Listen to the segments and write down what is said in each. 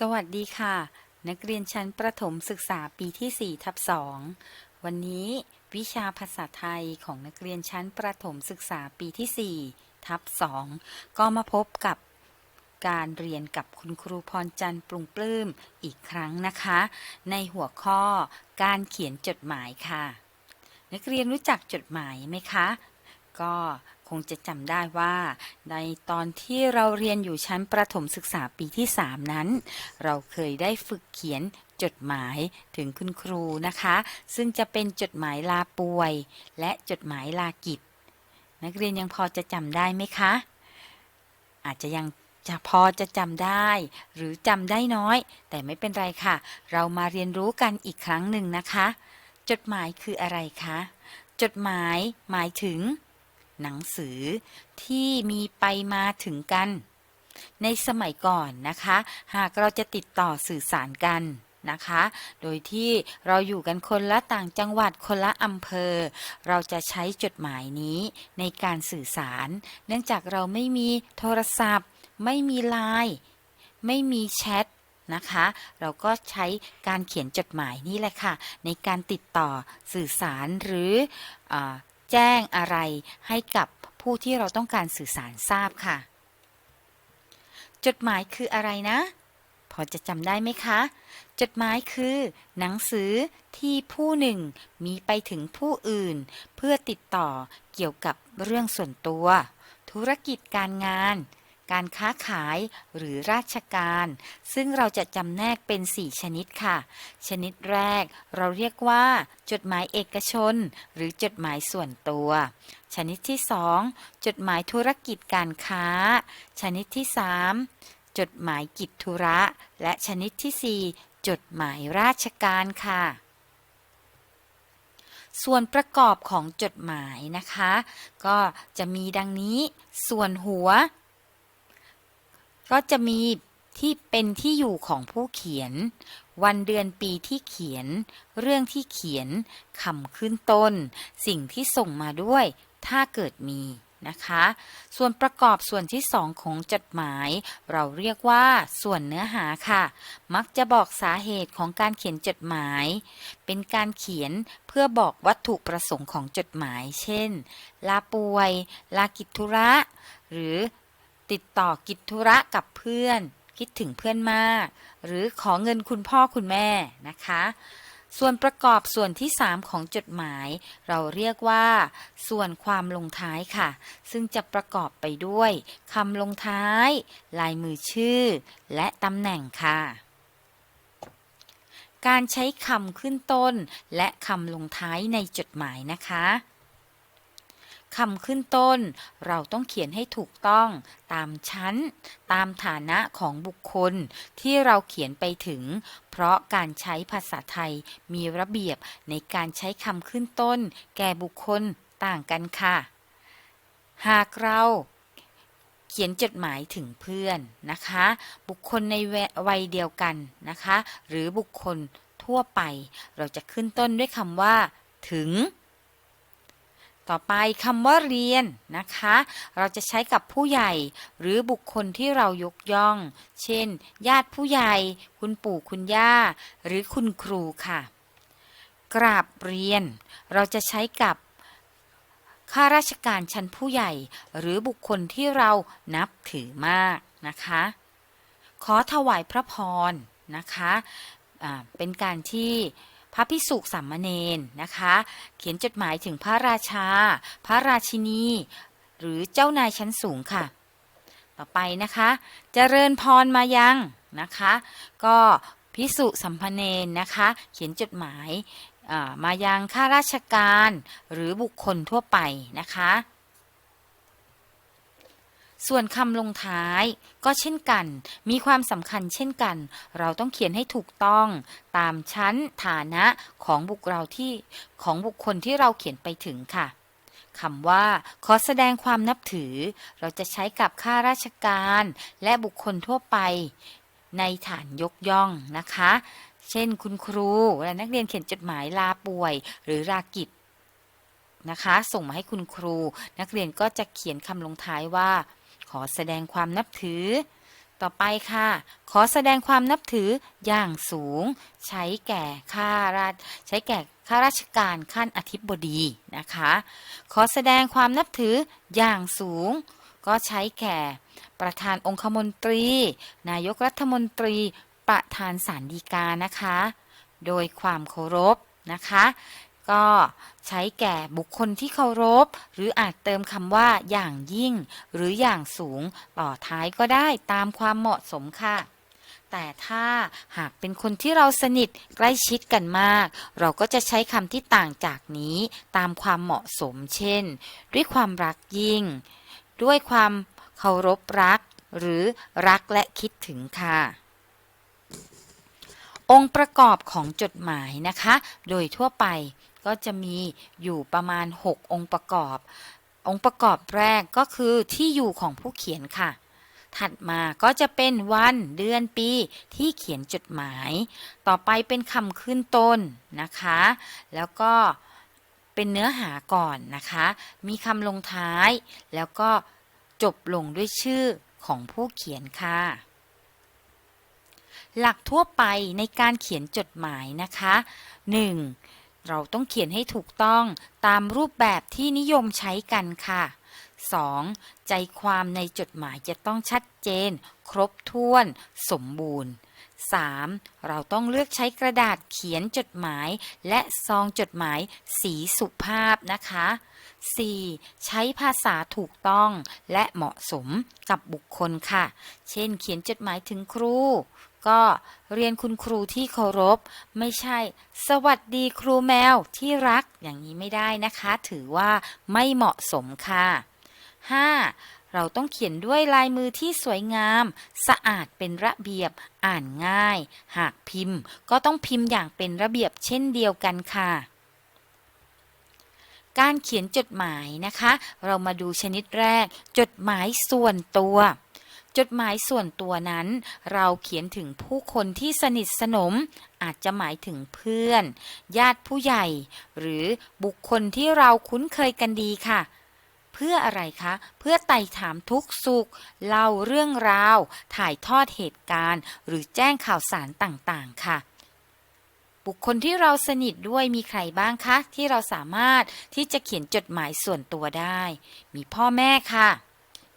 สวัสดีค่ะ นักเรียนชั้นประถมศึกษาปีที่4ทับ2วันนี้วิชาภาษาไทยของนักเรียนชั้นประถมศึกษาปีที่4ทับ2ก็มาพบกับการเรียนกับคุณครูพรจันทร์ปรุงปลื้มอีกครั้งนะคะ ในหัวข้อการเขียนจดหมายค่ะ นักเรียนรู้จักจดหมายไหมคะ ก็ คงจะจำได้ว่า ในตอนที่เราเรียนอยู่ชั้นประถมศึกษาปีที่ 3 นั้น เราเคยได้ฝึกเขียนจดหมายถึงคุณครูนะคะ ซึ่งจะเป็นจดหมายลาป่วย และจดหมายลากิจ นักเรียนยังพอจะจำได้ไหมคะ อาจจะยังจะพอจะจำได้ หรือจำได้น้อย แต่ไม่เป็นไรค่ะ เรามาเรียนรู้กันอีกครั้งหนึ่งนะคะ จดหมายคืออะไรคะ จดหมายหมายถึง หนังสือที่มีไปมาถึงกัน ในสมัยก่อนนะคะ หากเราจะติดต่อสื่อสารกันนะคะ โดยที่เราอยู่กันคนละต่างจังหวัดคนละอำเภอ เราจะใช้จดหมายนี้ในการสื่อสาร เนื่องจากเราไม่มีโทรศัพท์ ไม่มีไลน์ไม่มีแชทนะคะ เราก็ใช้การเขียนจดหมายนี่แหละค่ะ ในการติดต่อสื่อสารหรืออ แจ้งอะไรให้กับผู้ที่เราต้องการสื่อสารทราบค่ะ จดหมายคืออะไรนะ พอจะจำได้ไหมคะ จดหมายคือ หนังสือที่ผู้หนึ่งมีไปถึงผู้อื่น เพื่อติดต่อเกี่ยวกับเรื่องส่วนตัว ธุรกิจการงาน การค้าขายหรือราชการ ซึ่งเราจะจำแนกเป็น 4 ชนิดค่ะ ชนิดแรกเราเรียกว่า จดหมายเอกชน หรือจดหมายส่วนตัว ชนิดที่ 2 จดหมายธุรกิจการค้า ชนิดที่ 3 จดหมายกิจธุระ และชนิดที่ 4 จดหมายราชการค่ะส่วนประกอบของจดหมายนะคะ ก็จะมีดังนี้ ส่วนหัว ก็จะมีที่เป็นที่อยู่ของผู้เขียน วันเดือนปีที่เขียน เรื่องที่เขียนคำขึ้นต้น สิ่งที่ส่งมาด้วย ถ้าเกิดมีนะคะ ส่วนประกอบส่วนที่สองของจดหมาย เราเรียกว่าส่วนเนื้อหาค่ะ มักจะบอกสาเหตุของการเขียนจดหมาย เป็นการเขียนเพื่อบอกวัตถุประสงค์ของจดหมาย เช่น ลาป่วย ลากิจธุระ หรือ ติดต่อกิจธุระกับเพื่อน คิดถึงเพื่อนมาก หรือขอเงินคุณพ่อคุณแม่นะคะ ส่วนประกอบส่วนที่ 3 ของจดหมาย เราเรียกว่า ส่วนความลงท้ายค่ะ ซึ่งจะประกอบไปด้วยคำลงท้าย ลายมือชื่อ และตำแหน่งค่ะการใช้คำขึ้นต้นและคำลงท้ายในจดหมายนะคะ คำขึ้นต้น เราต้องเขียนให้ถูกต้องตามชั้น ตามฐานะของบุคคลที่เราเขียนไปถึง เพราะการใช้ภาษาไทยมีระเบียบในการใช้คำขึ้นต้น แก่บุคคลต่างกันค่ะ หากเราเขียนจดหมายถึงเพื่อนนะคะ บุคคลในวัยเดียวกันนะคะ หรือบุคคลทั่วไป เราจะขึ้นต้นด้วยคำว่า ถึง ต่อไปคำว่าเรียนนะคะ เราจะใช้กับผู้ใหญ่ หรือบุคคลที่เรายกย่อง เช่น ญาติผู้ใหญ่ คุณปู่คุณย่า หรือคุณครูค่ะ กราบเรียน เราจะใช้กับข้าราชการชั้นผู้ใหญ่ หรือบุคคลที่เรานับถือมากนะคะ ขอถวายพระพรนะคะอ่าเป็นการที่ พระพิสุสามเณรนะคะ เขียนจดหมายถึงพระราชา พระราชินี หรือเจ้านายชั้นสูงค่ะ ต่อไปนะคะเจริญพรมายังนะคะ ก็พิสุสัมพเนนนะคะ เขียนจดหมายมายังข้าราชการ หรือบุคคลทั่วไปนะคะ ส่วนคำลงท้ายก็เช่นกัน มีความสำคัญเช่นกัน เราต้องเขียนให้ถูกต้องตามชั้นฐานะของบุคเราที่ของบุคคลที่เราเขียนไปถึงค่ะคำว่า ขอแสดงความนับถือ เราจะใช้กับข้าราชการ และบุคคลทั่วไป ในฐานยกย่องนะคะ เช่นคุณครูและนักเรียนเขียนจดหมายลาป่วย หรือลากิจนะคะ ส่งมาให้คุณครู นักเรียนก็จะเขียนคำลงท้ายว่า ขอแสดงความนับถือ ต่อไปค่ะ ขอแสดงความนับถืออย่างสูง ใช้แก่ข้าราชใช้แก่ข้าราชการขั้นอธิบดีนะคะ ขอแสดงความนับถืออย่างสูง ก็ใช้แก่ประธานองคมนตรี นายกรัฐมนตรี ประธานศาลฎีกานะคะ โดยความเคารพนะคะ ก็ใช้แก่บุคคลที่เคารพ หรืออาจเติมคำว่าอย่างยิ่ง หรืออย่างสูง ต่อท้ายก็ได้ตามความเหมาะสมค่ะ แต่ถ้าหากเป็นคนที่เราสนิทใกล้ชิดกันมาก เราก็จะใช้คำที่ต่างจากนี้ตามความเหมาะสมเช่น ด้วยความรักยิ่ง ด้วยความเคารพรัก หรือรักและคิดถึงค่ะองค์ประกอบของจดหมายนะคะ โดยทั่วไป ก็จะมีอยู่ประมาณ 6 องค์ประกอบ องค์ประกอบแรกก็คือที่อยู่ของผู้เขียนค่ะ ถัดมาก็จะเป็นวันเดือนปีที่เขียนจดหมาย ต่อไปเป็นคำขึ้นต้นนะคะ แล้วก็เป็นเนื้อหาก่อนนะคะ มีคำลงท้าย แล้วก็จบลงด้วยชื่อของผู้เขียนค่ะ หลักทั่วไปในการเขียนจดหมายนะคะ 1. เราต้องเขียนให้ถูกต้องตามรูปแบบที่นิยมใช้กันค่ะ 2. ใจความในจดหมายจะต้องชัดเจน ครบถ้วน สมบูรณ์ 3. เราต้องเลือกใช้กระดาษเขียนจดหมาย และซองจดหมายสีสุภาพนะคะ 4. ใช้ภาษาถูกต้องและเหมาะสมกับบุคคลค่ะ เช่น เขียนจดหมายถึงครู ก็เรียนคุณครูที่เคารพ ไม่ใช่ สวัสดีครูแมวที่รักอย่างนี้ไม่ได้นะคะ ถือว่าไม่เหมาะสมค่ะ 5. เราต้องเขียนด้วยลายมือที่สวยงาม สะอาดเป็นระเบียบอ่านง่าย หากพิมพ์ ก็ต้องพิมพ์อย่างเป็นระเบียบเช่นเดียวกันค่ะการเขียนจดหมายนะคะ เรามาดูชนิดแรก จดหมายส่วนตัว จดหมายส่วนตัวนั้น เราเขียนถึงผู้คนที่สนิทสนม อาจจะหมายถึงเพื่อน ญาติผู้ใหญ่ หรือบุคคลที่เราคุ้นเคยกันดีค่ะ เพื่ออะไรคะ เพื่อไต่ถามทุกสุข เล่าเรื่องราว ถ่ายทอดเหตุการณ์ หรือแจ้งข่าวสารต่างๆ ค่ะบุคคลที่เราสนิทด้วยมีใครบ้างคะ ที่เราสามารถที่จะเขียนจดหมายส่วนตัวได้ มีพ่อแม่ค่ะ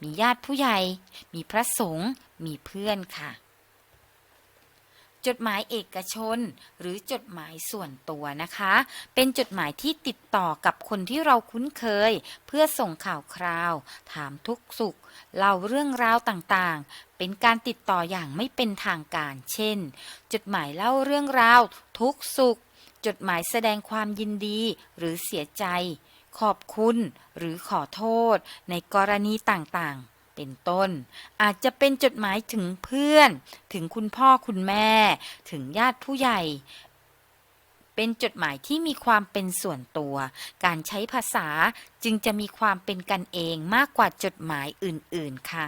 มีญาติผู้ใหญ่ มีพระสงฆ์มีเพื่อนค่ะ จดหมายเอกชน หรือจดหมายส่วนตัวนะคะ เป็นจดหมายที่ติดต่อกับคนที่เราคุ้นเคย เพื่อส่งข่าวคราว ถามทุกสุขเล่าเรื่องราวต่างๆ เป็นการติดต่ออย่างไม่เป็นทางการ เช่น จดหมายเล่าเรื่องราว ทุกสุข จดหมายแสดงความยินดีหรือเสียใจ ขอบคุณ หรือขอโทษ ในกรณีต่างๆ เป็นต้น อาจจะเป็นจดหมายถึงเพื่อน ถึงคุณพ่อคุณแม่ ถึงญาติผู้ใหญ่ เป็นจดหมายที่มีความเป็นส่วนตัว การใช้ภาษาจึงจะมีความเป็นกันเองมากกว่าจดหมายอื่นๆค่ะ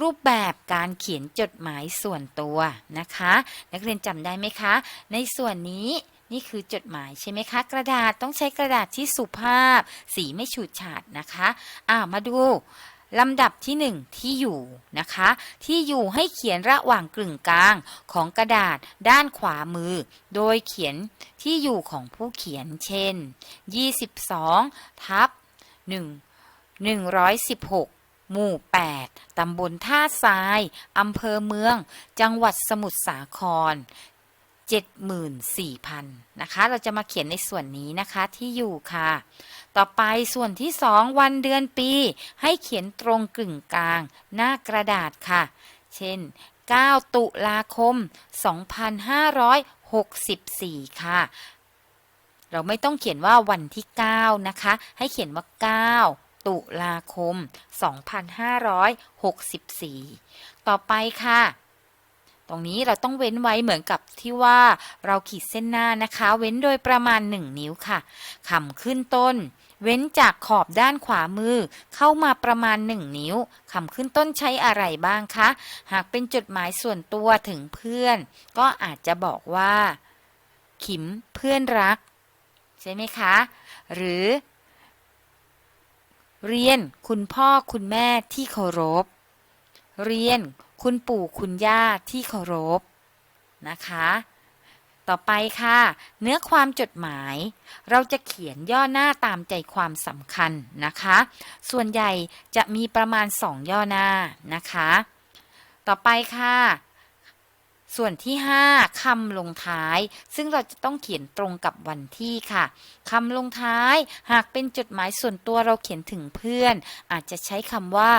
รูปแบบการเขียนจดหมายส่วนตัวนะคะ นักเรียนจำได้ไหมคะ ในส่วนนี้ นี่คือจดหมายใช่ไหมคะ กระดาษต้องใช้กระดาษที่สุภาพ สีไม่ฉูดฉาดนะคะอ่ามาดูลำดับที่หนึ่งที่อยู่นะคะ ที่อยู่ให้เขียนระหว่างกึ่งกลางของกระดาษด้านขวามือ โดยเขียนที่อยู่ของผู้เขียนเช่น 22 ทับ 1 116 หมู่ 8 ตำบลท่าทราย อำเภอเมือง จังหวัดสมุทรสาคร 74,000นะคะ เราจะมาเขียนในส่วนนี้นะคะที่อยู่ค่ะ ต่อไปส่วนที่ 2 วันเดือนปี ให้เขียนตรงกึ่งกลาง หน้ากระดาษค่ะ เช่น 9 ตุลาคม 2564 ค่ะ เราไม่ต้องเขียนว่าวันที่ 9 นะคะ ให้เขียนว่า 9ตุลาคม 2564 ต่อไปค่ะ รงนี้เราต้องเว้นไว้เหมือนกับที่ว่าเราขีดเส้นหน้านะคะ เว้นโดยประมาณ 1 นิ้วค่ะคำขึ้นต้น เว้นจากขอบด้านขวามือ เข้ามาประมาณ 1 นิ้วคำขึ้นต้นใช้อะไรบ้างคะ หากเป็นจดหมายส่วนตัวถึงเพื่อน ก็อาจจะบอกว่า ขิมเพื่อนรัก ใช่ไหมคะ หรือ เรียนคุณพ่อคุณแม่ที่เคารพ เรียน คุณปู่คุณย่าที่เคารพนะคะ ต่อไปค่ะ เนื้อความจดหมาย เราจะเขียนย่อหน้าตามใจความสำคัญนะคะ ส่วนใหญ่จะมีประมาณ 2 ย่อหน้านะคะ ต่อไปค่ะ ส่วนที่ 5คำลงท้าย ซึ่งเราจะต้องเขียนตรงกับวันที่ค่ะคำลงท้าย หากเป็นจดหมายส่วนตัวเราเขียนถึงเพื่อน อาจจะใช้คำว่า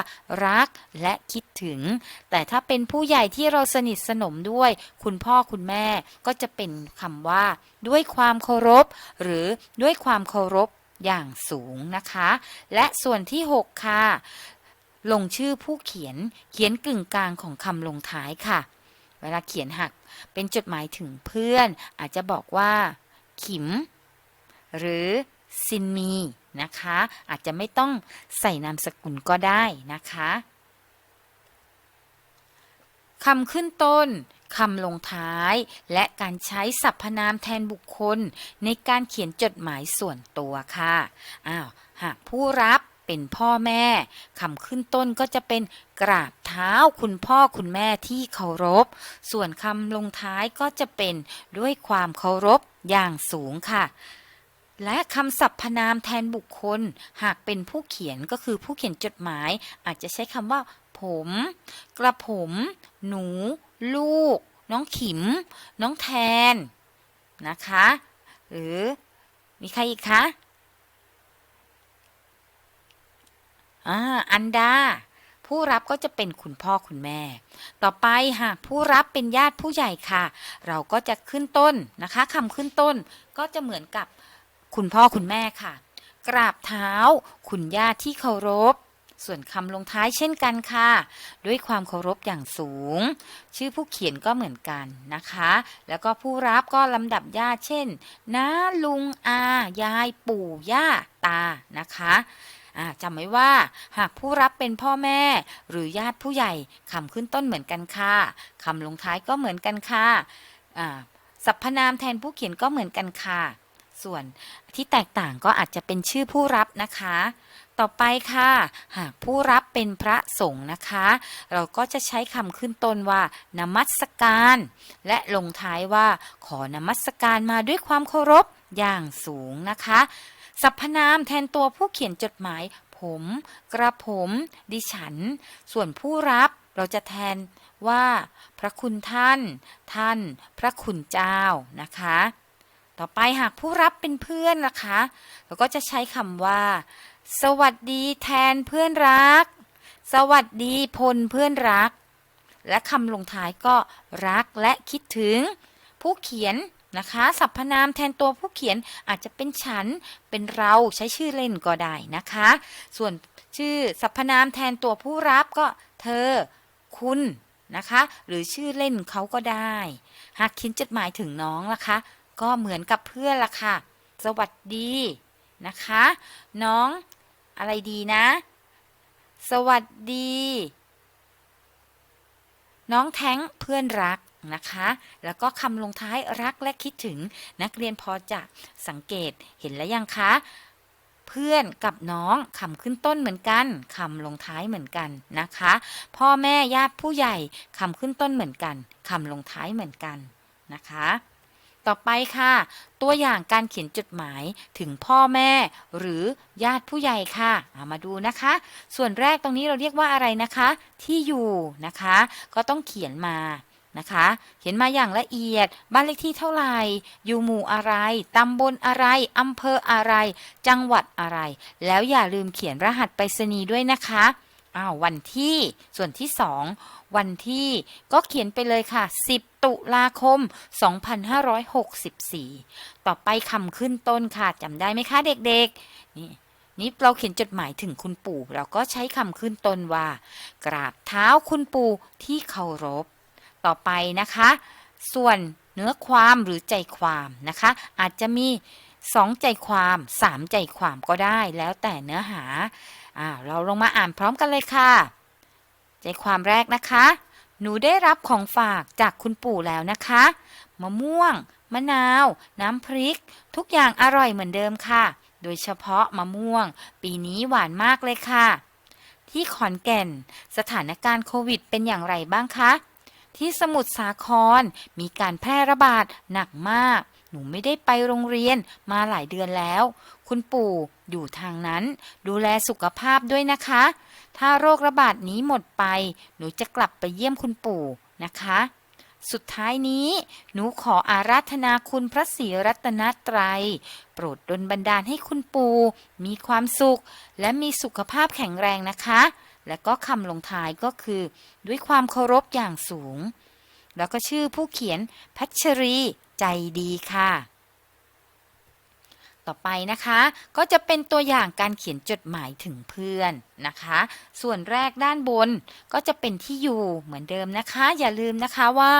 รักและคิดถึง แต่ถ้าเป็นผู้ใหญ่ที่เราสนิทสนมด้วย คุณพ่อคุณแม่ก็จะเป็นคำว่า ด้วยความเคารพ หรือด้วยความเคารพอย่างสูงนะคะ และส่วนที่ 6 ค่ะ ลงชื่อผู้เขียนเขียนกึ่งกลางของคำลงท้ายค่ะ เวลาเขียนหักเป็นจดหมายถึงเพื่อน อาจจะบอกว่า ขิม หรือซินมีนะคะ อาจจะไม่ต้องใส่นามสกุลก็ได้นะคะคำขึ้นต้นคำลงท้าย และการใช้สรรพนามแทนบุคคล ในการเขียนจดหมายส่วนตัวค่ะ อ้าว หากผู้รับ เป็นพ่อแม่คำขึ้นต้นก็จะเป็นกราบเท้าคุณพ่อคุณแม่ที่เคารพ ส่วนคำลงท้ายก็จะเป็นด้วยความเคารพอย่างสูงค่ะและคำสรรพนามแทนบุคคล หากเป็นผู้เขียนก็คือผู้เขียนจดหมาย อาจจะใช้คำว่า ผม กระผม หนู ลูก น้องขิม น้องแทน นะคะ หรือมีใครอีกคะ อ่าอันดา ผู้รับก็จะเป็นคุณพ่อคุณแม่ ต่อไปหากผู้รับเป็นญาติผู้ใหญ่ค่ะ เราก็จะขึ้นต้นนะคะคำขึ้นต้นก็จะเหมือนกับคุณพ่อคุณแม่ค่ะ กราบเท้า คุณย่าที่เคารพ ส่วนคำลงท้ายเช่นกันค่ะ ด้วยความเคารพอย่างสูง ชื่อผู้เขียนก็เหมือนกันนะคะ แล้วก็ผู้รับก็ลำดับญาติเช่นน้าลุงอา ยายปู่ย่าตานะคะ จำไว้ว่า หากผู้รับเป็นพ่อแม่ หรือญาติผู้ใหญ่คำขึ้นต้นเหมือนกันค่ะคำลงท้ายก็เหมือนกันค่ะสรรพนามแทนผู้เขียนก็เหมือนกันค่ะ ส่วนที่แตกต่างก็อาจจะเป็นชื่อผู้รับนะคะ ต่อไปค่ะ หากผู้รับเป็นพระสงฆ์นะคะ เราก็จะใช้คำขึ้นต้นว่านมัสการ และลงท้ายว่าขอนมัสการมาด้วยความเคารพอย่างสูงนะคะ สรรพนามแทนตัวผู้เขียนจดหมาย ผม กระผม ดิฉัน ส่วนผู้รับเราจะแทนว่า พระคุณท่าน ท่าน พระคุณเจ้านะคะ ต่อไปหากผู้รับเป็นเพื่อนล่ะคะ เราก็จะใช้คำว่า สวัสดีแทนเพื่อนรัก สวัสดีพลเพื่อนรัก และคำลงท้ายก็รักและคิดถึง ผู้เขียน นะคะ สรรพนามแทนตัวผู้เขียนอาจจะเป็นฉัน เป็นเราใช้ชื่อเล่นก็ได้นะคะ ส่วนชื่อสรรพนามแทนตัวผู้รับก็เธอ คุณนะคะ หรือชื่อเล่นเขาก็ได้ หากเขียนจดหมายถึงน้องล่ะคะ ก็เหมือนกับเพื่อนล่ะค่ะ สวัสดีนะคะ น้องอะไรดีนะ สวัสดี น้องแท้งเพื่อนรัก นะคะ แล้วก็คำลงท้ายรักและคิดถึงนักเรียนพอจะสังเกตเห็นแล้วยังคะ เพื่อนกับน้องคำขึ้นต้นเหมือนกันคำลงท้ายเหมือนกันนะคะ พ่อแม่ญาติผู้ใหญ่คำขึ้นต้นเหมือนกันคำลงท้ายเหมือนกันนะคะต่อไปค่ะ ตัวอย่างการเขียนจดหมายถึงพ่อแม่ หรือญาติผู้ใหญ่ค่ะเอามาดูนะคะ ส่วนแรกตรงนี้เราเรียกว่าอะไรนะคะ ที่อยู่นะคะ ก็ต้องเขียนมา นะคะ เขียนมาอย่างละเอียด บ้านเลขที่เท่าไหร่ อยู่หมู่อะไร ตำบลอะไร อำเภออะไร จังหวัดอะไร แล้วอย่าลืมเขียนรหัสไปรษณีย์ด้วยนะคะอ้าววันที่ส่วนที่สองวันที่ก็เขียนไปเลยค่ะ 10 ตุลาคม 2564 ต่อไปคำขึ้นต้นค่ะจำได้ไหมคะเด็กๆ นี่นี่เราเขียนจดหมายถึงคุณปู่ เราก็ใช้คำขึ้นต้นว่า กราบเท้าคุณปู่ที่เคารพ ต่อไปนะคะ ส่วนเนื้อความหรือใจความนะคะ อาจจะมีสองใจความสามใจความก็ได้แล้วแต่เนื้อหาอ่าเราลงมาอ่านพร้อมกันเลยค่ะ ใจความแรกนะคะ หนูได้รับของฝากจากคุณปู่แล้วนะคะ มะม่วง มะนาว น้ำพริก ทุกอย่างอร่อยเหมือนเดิมค่ะ โดยเฉพาะมะม่วง ปีนี้หวานมากเลยค่ะ ที่ขอนแก่น สถานการณ์โควิดเป็นอย่างไรบ้างคะ ที่สมุทรสาคร มีการแพร่ระบาดหนักมาก หนูไม่ได้ไปโรงเรียนมาหลายเดือนแล้ว คุณปู่อยู่ทางนั้น ดูแลสุขภาพด้วยนะคะ ถ้าโรคระบาดนี้หมดไป หนูจะกลับไปเยี่ยมคุณปู่นะคะ สุดท้ายนี้ หนูขออาราธนาคุณพระศรีรัตนตรัย โปรดดลบันดาลให้คุณปู่มีความสุข และมีสุขภาพแข็งแรงนะคะ และก็คำลงท้ายก็คือ ด้วยความเคารพอย่างสูง แล้วก็ชื่อผู้เขียนพัชรีใจดีค่ะ ต่อไปนะคะ ก็จะเป็นตัวอย่างการเขียนจดหมายถึงเพื่อนนะคะ ส่วนแรกด้านบนก็จะเป็นที่อยู่เหมือนเดิมนะคะ อย่าลืมนะคะว่า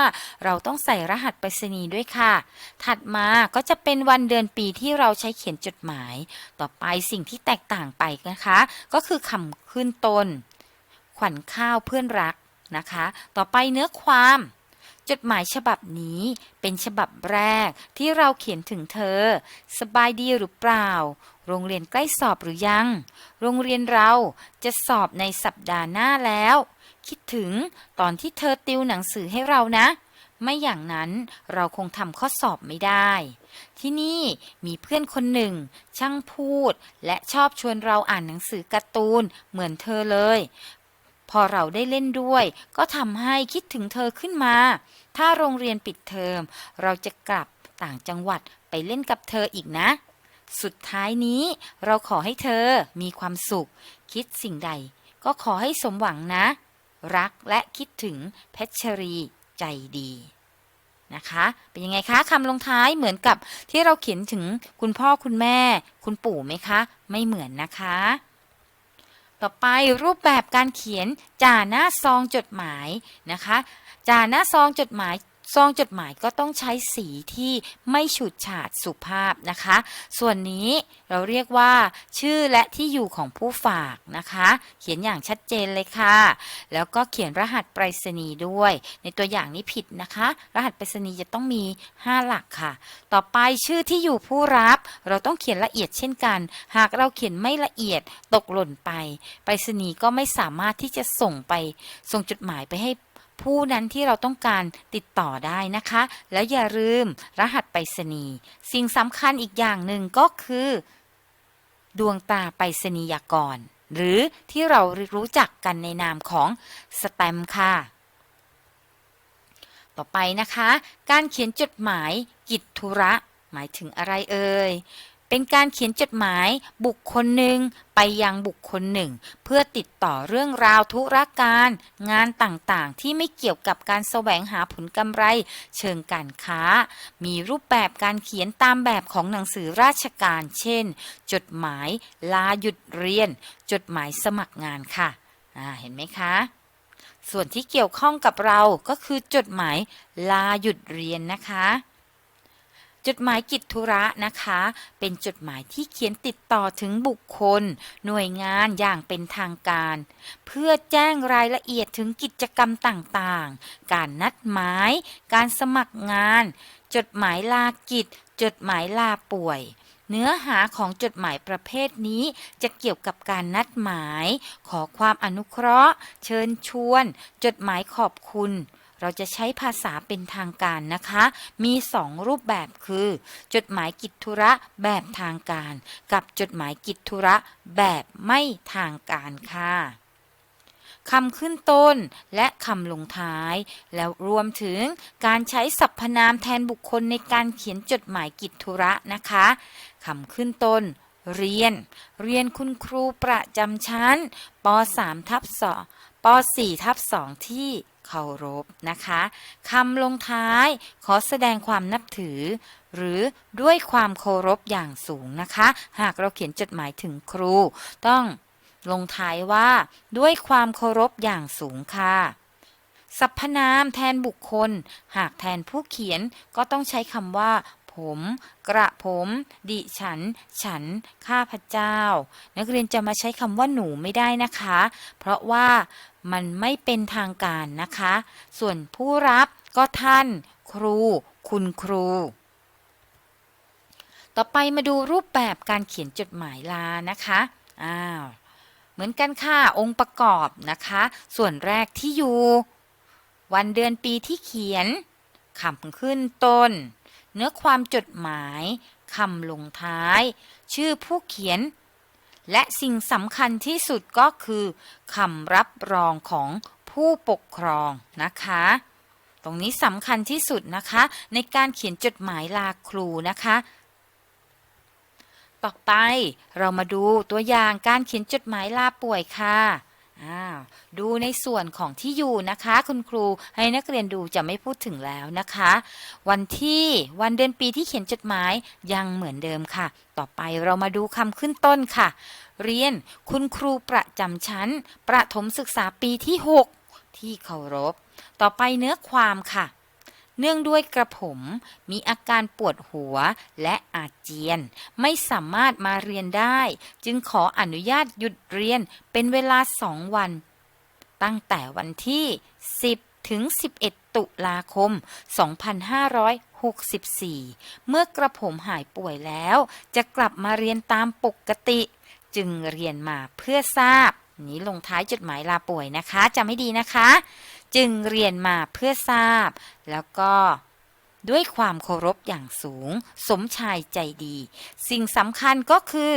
เราต้องใส่รหัสไปรษณีย์ด้วยค่ะ ถัดมาก็จะเป็นวันเดือนปีที่เราใช้เขียนจดหมาย ต่อไปสิ่งที่แตกต่างไปนะคะ ก็คือคำขึ้นต้น วัญข้าวเพื่อนรักนะคะ ต่อไปเนื้อความ จดหมายฉบับนี้เป็นฉบับแรกที่เราเขียนถึงเธอ สบายดีหรือเปล่า โรงเรียนใกล้สอบหรือยัง โรงเรียนเราจะสอบในสัปดาห์หน้าแล้ว คิดถึงตอนที่เธอติวหนังสือให้เรานะ ไม่อย่างนั้นเราคงทำข้อสอบไม่ได้ที่นี่มีเพื่อนคนหนึ่ง ช่างพูด และชอบชวนเราอ่านหนังสือการ์ตูนเหมือนเธอเลย พอเราได้เล่นด้วย ก็ทำให้คิดถึงเธอขึ้นมา ถ้าโรงเรียนปิดเทอม เราจะกลับต่างจังหวัดไปเล่นกับเธออีกนะ สุดท้ายนี้เราขอให้เธอมีความสุข คิดสิ่งใด ก็ขอให้สมหวังนะ รักและคิดถึงเพชรีใจดีนะคะ เป็นยังไงคะคำลงท้ายเหมือนกับที่เราเขียนถึงคุณพ่อคุณแม่ คุณปู่ไหมคะ ไม่เหมือนนะคะ ต่อไปรูปแบบการเขียนจ่าหน้าซองจดหมายนะคะจ่าหน้าซองจดหมาย ซองจดหมายก็ต้องใช้สีที่ไม่ฉูดฉาดสุภาพนะคะ ส่วนนี้เราเรียกว่า ชื่อและที่อยู่ของผู้ฝากนะคะ เขียนอย่างชัดเจนเลยค่ะ แล้วก็เขียนรหัสไปรษณีย์ด้วย ในตัวอย่างนี้ผิดนะคะ รหัสไปรษณีย์จะต้องมี 5 หลักค่ะ ต่อไปชื่อที่อยู่ผู้รับ เราต้องเขียนละเอียดเช่นกัน หากเราเขียนไม่ละเอียดตกหล่นไป ไปรษณีย์ก็ไม่สามารถที่จะส่งไปส่งจดหมายไปให้ ผู้นั้นที่เราต้องการติดต่อได้นะคะ แล้วอย่าลืมรหัสไปรษณีย์สิ่งสำคัญอีกอย่างหนึ่งก็คือ ดวงตาไปรษณียากร หรือที่เรารู้จักกันในนามของสแตมค่ะ ต่อไปนะคะ การเขียนจดหมายกิจธุระ หมายถึงอะไรเอ่ย เป็นการเขียนจดหมายบุคคลหนึ่งไปยังบุคคลหนึ่ง เพื่อติดต่อเรื่องราวธุรการ งานต่างๆ ที่ไม่เกี่ยวกับการแสวงหาผลกำไร เชิงการค้า มีรูปแบบการเขียนตามแบบของหนังสือราชการ เช่น จดหมายลาหยุดเรียน จดหมายสมัครงานค่ะเห็นไหมคะส่วนที่เกี่ยวข้องกับเราก็คือจดหมายลาหยุดเรียนนะคะ จดหมายกิจธุระนะคะ เป็นจดหมายที่เขียนติดต่อถึงบุคคล หน่วยงานอย่างเป็นทางการ เพื่อแจ้งรายละเอียดถึงกิจกรรมต่างๆ การนัดหมาย การสมัครงาน จดหมายลากิจ จดหมายลาป่วยเนื้อหาของจดหมายประเภทนี้จะเกี่ยวกับการนัดหมาย ขอความอนุเคราะห์ เชิญชวน จดหมายขอบคุณ เราจะใช้ภาษาเป็นทางการนะคะ มีสองรูปแบบคือ จดหมายกิจธุระแบบทางการ กับจดหมายกิจธุระแบบไม่ทางการค่ะคำขึ้นต้นและคำลงท้าย แล้วรวมถึงการใช้สรรพนามแทนบุคคลในการเขียนจดหมายกิจธุระนะคะคำขึ้นต้น เรียน เรียนคุณครูประจำชั้นป .3 ทับ2ป .4 ทับ2ที่ เคารพนะคะคำลงท้ายขอแสดงความนับถือ หรือด้วยความเคารพอย่างสูงนะคะ หากเราเขียนจดหมายถึงครู ต้องลงท้ายว่า ด้วยความเคารพอย่างสูงค่ะสรรพนามแทนบุคคล หากแทนผู้เขียนก็ต้องใช้คำว่า ผม กระผม ดิฉัน ฉัน ข้าพเจ้า นักเรียนจะมาใช้คำว่าหนูไม่ได้นะคะ เพราะว่ามันไม่เป็นทางการนะคะ ส่วนผู้รับก็ท่าน ครู คุณครู ต่อไปมาดูรูปแบบการเขียนจดหมายลานะคะ อ้าว เหมือนกันค่ะ องค์ประกอบนะคะ ส่วนแรกที่อยู่ วันเดือนปีที่เขียนคำขึ้นต้น เนื้อความจดหมายคำลงท้าย ชื่อผู้เขียน และสิ่งสำคัญที่สุดก็คือคำรับรองของผู้ปกครองนะคะ ตรงนี้สำคัญที่สุดนะคะ ในการเขียนจดหมายลาครูนะคะ ต่อไปเรามาดูตัวอย่างการเขียนจดหมายลาป่วยค่ะ อ้าวดูในส่วนของที่อยู่นะคะ คุณครูให้นักเรียนดูจะไม่พูดถึงแล้วนะคะ วันที่วันเดือนปีที่เขียนจดหมายยังเหมือนเดิมค่ะ ต่อไปเรามาดูคำขึ้นต้นค่ะ เรียนคุณครูประจำชั้น ประถมศึกษาปีที่ 6 ที่เคารพ ต่อไปเนื้อความค่ะ เนื่องด้วยกระผม มีอาการปวดหัวและอาเจียน ไม่สามารถมาเรียนได้ จึงขออนุญาตหยุดเรียนเป็นเวลาสองวัน ตั้งแต่วันที่ 10 ถึง 11 ตุลาคม 2564 เมื่อกระผมหายป่วยแล้ว จะกลับมาเรียนตามปกติ จึงเรียนมาเพื่อทราบนี้ลงท้ายจดหมายลาป่วยนะคะจำไม่ดีนะคะ จึงเรียนมาเพื่อทราบ แล้วก็ด้วยความเคารพอย่างสูง สมชายใจดี สิ่งสำคัญก็คือ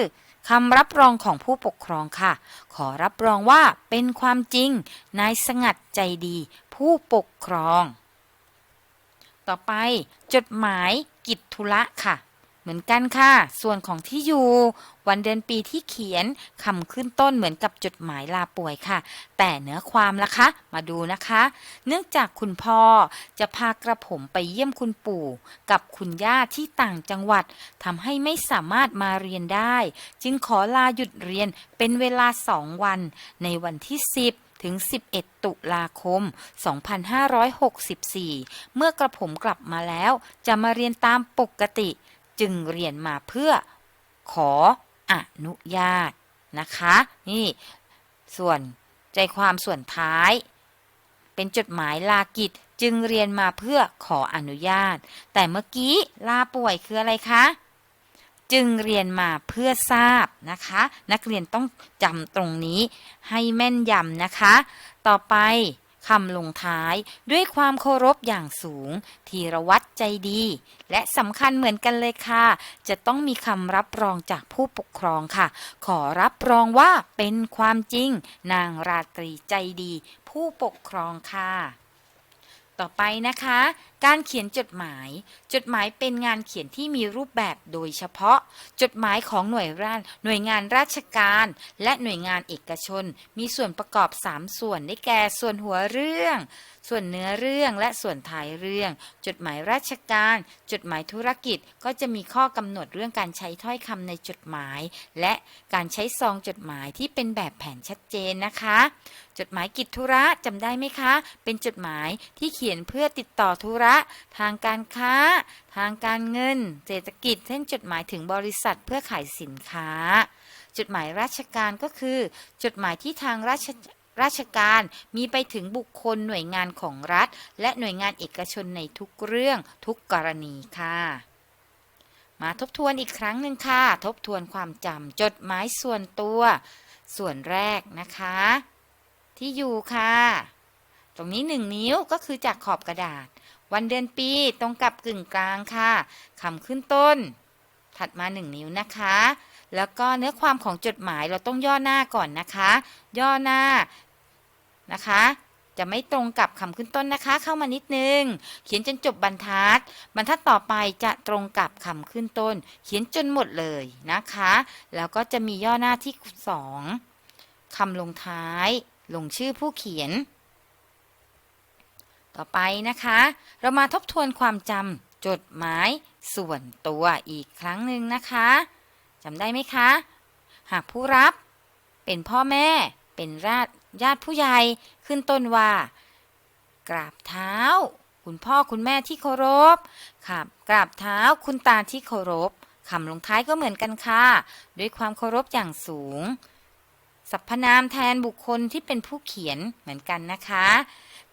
คำรับรองของผู้ปกครองค่ะ ขอรับรองว่าเป็นความจริง นายสงัดใจดี ผู้ปกครอง ต่อไป จดหมายกิจธุระค่ะ เหมือนกันค่ะ ส่วนของที่อยู่ วันเดือนปีที่เขียนคำขึ้นต้นเหมือนกับจดหมายลาป่วยค่ะ แต่เนื้อความล่ะคะ มาดูนะคะ เนื่องจากคุณพ่อจะพากระผมไปเยี่ยมคุณปู่ กับคุณย่าที่ต่างจังหวัดทำให้ไม่สามารถมาเรียนได้ จึงขอลาหยุดเรียนเป็นเวลาสองวัน ในวันที่ 10ถึง 11 ตุลาคม 2564 เมื่อกระผมกลับมาแล้ว จะมาเรียนตามปกติ จึงเรียนมาเพื่อขออนุญาตนะคะ นี่ ส่วนใจความส่วนท้าย เป็นจดหมายลากิจจึงเรียนมาเพื่อขออนุญาต แต่เมื่อกี้ลาป่วยคืออะไรคะ จึงเรียนมาเพื่อทราบนะคะ นักเรียนต้องจำตรงนี้ให้แม่นยำนะคะ ต่อไป คำลงท้ายด้วยความเคารพอย่างสูง ธีรวัตรใจดี และสำคัญเหมือนกันเลยค่ะ จะต้องมีคำรับรองจากผู้ปกครองค่ะ ขอรับรองว่าเป็นความจริง นางราตรีใจดี ผู้ปกครองค่ะ ต่อไปนะคะ การเขียนจดหมาย จดหมายเป็นงานเขียนที่มีรูปแบบโดยเฉพาะ จดหมายของหน่วยราหน่วยงานราชการ และหน่วยงานเอกชน มีส่วนประกอบ 3 ส่วนได้แก่ส่วนหัวเรื่อง ส่วนเนื้อเรื่องและส่วนท้ายเรื่อง จดหมายราชการ จดหมายธุรกิจก็จะมีข้อกำหนดเรื่องการใช้ถ้อยคำในจดหมาย และการใช้ซองจดหมายที่เป็นแบบแผนชัดเจนนะคะ จดหมายกิจธุระจำได้ไหมคะ เป็นจดหมายที่เขียนเพื่อติดต่อธุระทางการค้า ทางการเงิน เศรษฐกิจ เช่นจดหมายถึงบริษัทเพื่อขายสินค้า จดหมายราชการก็คือ จดหมายที่ทางราชราชการมีไปถึงบุคคลหน่วยงานของรัฐ และหน่วยงานเอกชนในทุกเรื่องทุกกรณีค่ะ มาทบทวนอีกครั้งหนึ่งค่ะ ทบทวนความจำจดหมายส่วนตัว ส่วนแรกนะคะ ที่อยู่ค่ะ ตรงนี้หนึ่งนิ้วก็คือจากขอบกระดาษ วันเดือนปีตรงกับกึ่งกลางค่ะคำขึ้นต้น ถัดมาหนึ่งนิ้วนะคะ แล้วก็เนื้อความของจดหมายเราต้องย่อหน้าก่อนนะคะ ย่อหน้านะคะ จะไม่ตรงกับคำขึ้นต้นนะคะ เข้ามานิดนึง เขียนจนจบบรรทัด บรรทัดต่อไปจะตรงกับคำขึ้นต้น เขียนจนหมดเลยนะคะ แล้วก็จะมีย่อหน้าที่สองคำลงท้าย ลงชื่อผู้เขียน ต่อไปนะคะ เรามาทบทวนความจำจดหมายส่วนตัวอีกครั้งหนึ่งนะคะจำได้ไหมคะ หากผู้รับ เป็นพ่อแม่ เป็นราชญาติผู้ใหญ่ขึ้นต้นว่า กราบเท้า คุณพ่อคุณแม่ที่เคารพครับกราบเท้าคุณตาที่เคารพคำลงท้ายก็เหมือนกันค่ะ ด้วยความเคารพอย่างสูง สรรพนามแทนบุคคลที่เป็นผู้เขียนเหมือนกันนะคะ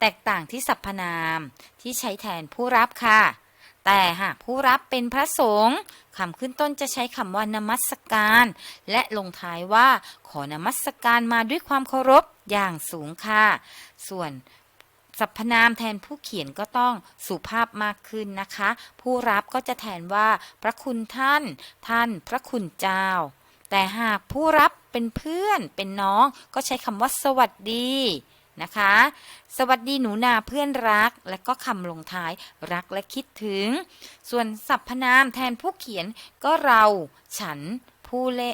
แตกต่างที่สรรพนามที่ใช้แทนผู้รับค่ะ แต่หากผู้รับเป็นพระสงฆ์คำขึ้นต้นจะใช้คำว่านมัสการ และลงท้ายว่า ขอนมัสการมาด้วยความเคารพอย่างสูงค่ะ ส่วนสรรพนามแทนผู้เขียนก็ต้องสุภาพมากขึ้นนะคะ ผู้รับก็จะแทนว่า พระคุณท่าน ท่าน พระคุณเจ้า แต่หากผู้รับเป็นเพื่อนเป็นน้องก็ใช้คำว่าสวัสดี นะคะ สวัสดีหนูนาเพื่อนรัก และก็คำลงท้ายรักและคิดถึง ส่วนสรรพนามแทนผู้เขียนก็เราฉันผู้เล่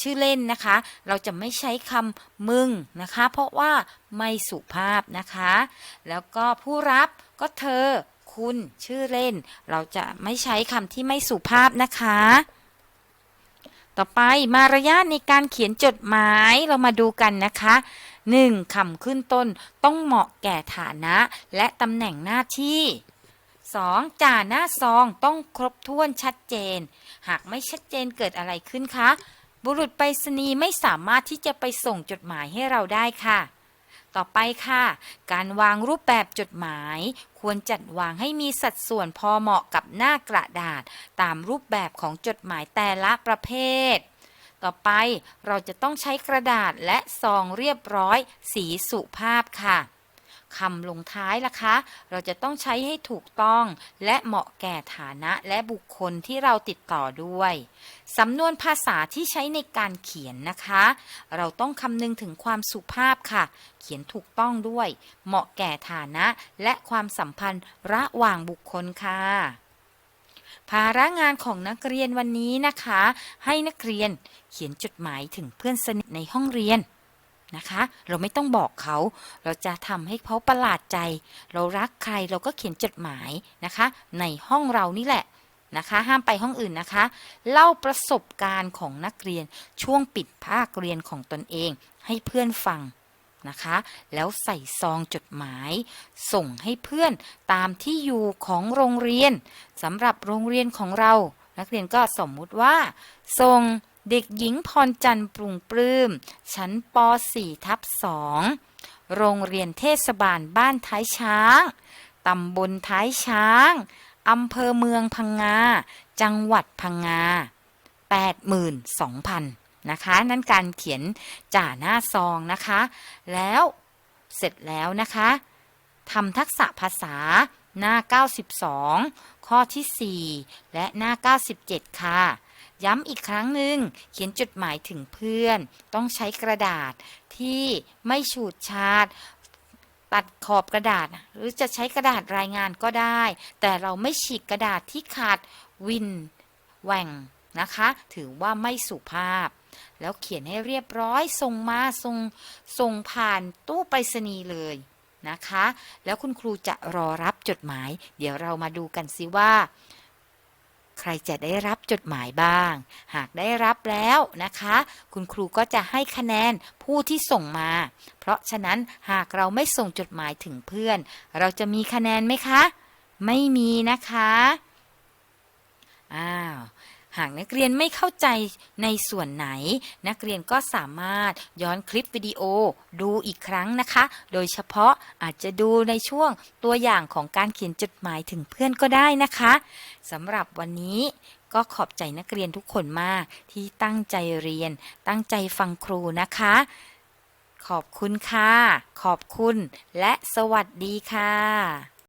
ชื่อเล่นนะคะ เราจะไม่ใช้คำมึงนะคะ เพราะว่าไม่สุภาพนะคะ แล้วก็ผู้รับก็เธอ คุณชื่อเล่น เราจะไม่ใช้คำที่ไม่สุภาพนะคะ ต่อไปมารยาทในการเขียนจดหมายเรามาดูกันนะคะ 1. คำขึ้นต้นต้องเหมาะแก่ฐานะ และตำแหน่งหน้าที่ 2. จ่าหน้าซองต้องครบถ้วนชัดเจน หากไม่ชัดเจนเกิดอะไรขึ้นคะ บุรุษไปรษณีย์ไม่สามารถที่จะไปส่งจดหมายให้เราได้ค่ะ ต่อไปค่ะ การวางรูปแบบจดหมาย ควรจัดวางให้มีสัดส่วนพอเหมาะกับหน้ากระดาษ ตามรูปแบบของจดหมายแต่ละประเภท ต่อไปเราจะต้องใช้กระดาษและซองเรียบร้อย สีสุภาพค่ะคำลงท้ายล่ะคะ เราจะต้องใช้ให้ถูกต้อง และเหมาะแก่ฐานะและบุคคลที่เราติดต่อด้วย สำนวนภาษาที่ใช้ในการเขียนนะคะ เราต้องคำนึงถึงความสุภาพค่ะ เขียนถูกต้องด้วย เหมาะแก่ฐานะและความสัมพันธ์ระหว่างบุคคลค่ะ ภาระงานของนักเรียนวันนี้นะคะ ให้นักเรียนเขียนจดหมายถึงเพื่อนสนิทในห้องเรียนนะคะ เราไม่ต้องบอกเขา เราจะทำให้เขาประหลาดใจ เรารักใครเราก็เขียนจดหมายนะคะ ในห้องเรานี่แหละนะคะ ห้ามไปห้องอื่นนะคะ เล่าประสบการณ์ของนักเรียนช่วงปิดภาคเรียนของตนเอง ให้เพื่อนฟัง นะคะ แล้วใส่ซองจดหมาย ส่งให้เพื่อนตามที่อยู่ของโรงเรียนสำหรับโรงเรียนของเรา นักเรียนก็สมมุติว่า ส่งเด็กหญิงพรจันทร์ปรุงปลื้ม ชั้นป .4 ทับ2โรงเรียนเทศบาลบ้านท้ายช้างตำบลท้ายช้างอำเภอเมืองพังงา จังหวัดพังงา 82,000 นะคะ นั่นการเขียนจ่าหน้าซองนะคะ แล้วเสร็จแล้วนะคะทำทักษะภาษาหน้า 92 ข้อที่ 4 และหน้า 97 ค่ะ ย้ำอีกครั้งหนึ่งเขียนจดหมายถึงเพื่อน ต้องใช้กระดาษที่ไม่ฉูดฉาดตัดขอบกระดาษ หรือจะใช้กระดาษรายงานก็ได้ แต่เราไม่ฉีกกระดาษที่ขาดวินแหว่งนะคะ ถือว่าไม่สุภาพ แล้วเขียนให้เรียบร้อยส่งมาส่งส่งผ่านตู้ไปรษณีย์เลยนะคะ แล้วคุณครูจะรอรับจดหมาย เดี๋ยวเรามาดูกันสิว่า ใครจะได้รับจดหมายบ้าง หากได้รับแล้วนะคะ คุณครูก็จะให้คะแนนผู้ที่ส่งมา เพราะฉะนั้นหากเราไม่ส่งจดหมายถึงเพื่อน เราจะมีคะแนนไหมคะ ไม่มีนะคะ อ้าว หากนักเรียนไม่เข้าใจในส่วนไหน นักเรียนก็สามารถย้อนคลิปวิดีโอดูอีกครั้งนะคะ โดยเฉพาะอาจจะดูในช่วงตัวอย่างของการเขียนจดหมายถึงเพื่อนก็ได้นะคะสำหรับวันนี้ก็ขอบใจนักเรียนทุกคนมากที่ตั้งใจเรียน ตั้งใจฟังครูนะคะ ขอบคุณค่ะ ขอบคุณ และสวัสดีค่ะ